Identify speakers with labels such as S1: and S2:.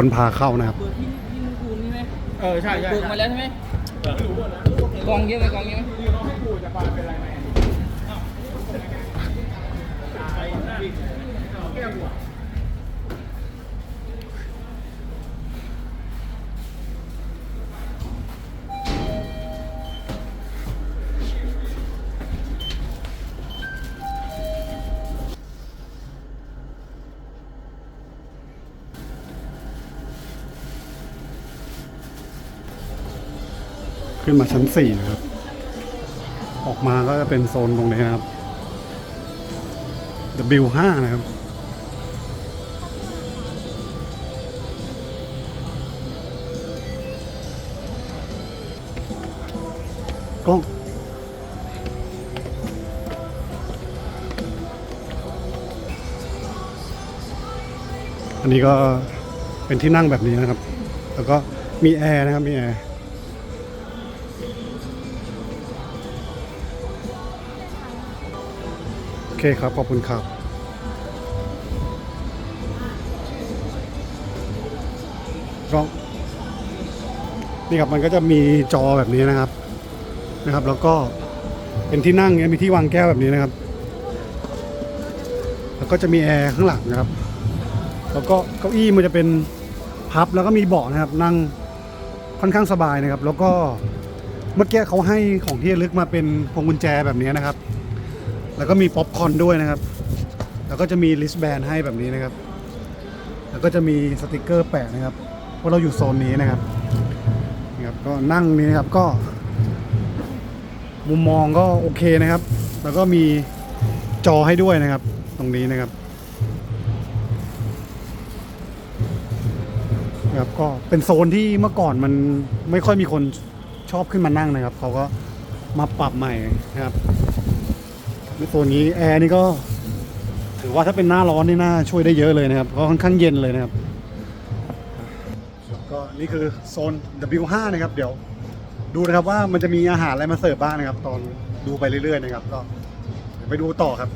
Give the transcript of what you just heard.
S1: คนพาเข้านะครับ
S2: เปิดที่ที่มึงคูณใช่ไหม
S3: เออใช่ใช่
S2: เปิดมาแล้วใช่ไหมกองเยอะไหมกองเยอะไหม
S1: ขึ้นมาชั้นสี่นะครับ ออกมาก็จะเป็นโซนตรงนี้นะครับ W5 นะครับกล้องอันนี้ก็เป็นที่นั่งแบบนี้นะครับ แล้วก็มีแอร์นะครับ มีแอร์ อเคครับ ขอบคุณครับก็นี่ครับมันก็จะมีจอแบบนี้นะครับนะครับ แล้วก็เป็นที่นั่งเนี้ยมีที่วางแก้วแบบนี้นะครับ แล้วก็จะมีแอร์ข้างหลังนะครับ แล้วก็เก้าอี้มันจะเป็นพับแล้วก็มีเบาะนะครับ นั่งค่อนข้างสบายนะครับ แล้วก็เมื่อกี้เขาให้ของที่ระลึกมาเป็นพวงกุญแจแบบนี้นะครับ แล้วก็มีป๊อปคอนด้วยนะครับ แล้วก็จะมีลิสแบนให้แบบนี้นะครับ แล้วก็จะมีสติกเกอร์แปะนะครับว่าเราอยู่โซนนี้นะครับนะครับ ก็นั่งนี้นะครับก็ มุมมองก็โอเคนะครับ แล้วก็มีจอให้ด้วยนะครับ ตรงนี้นะครับนะครับก็เป็นโซนที่เมื่อก่อนมันไม่ค่อยมีคนชอบขึ้นมานั่งนะครับเขาก็มาปรับใหม่นะครับ โซนนี้แอร์นี่ก็ ถือว่าถ้าเป็นหน้าร้อนนี่น่าช่วยได้เยอะเลยนะครับเพราะค่อนข้างเย็นเลยนะครับ ก็นี่คือโซน W5 นะครับ เดี๋ยว ดูนะครับว่ามันจะมีอาหารอะไรมาเสิร์ฟบ้างนะครับ ตอนดูไปเรื่อยๆนะครับ ก็ไปดูต่อครับ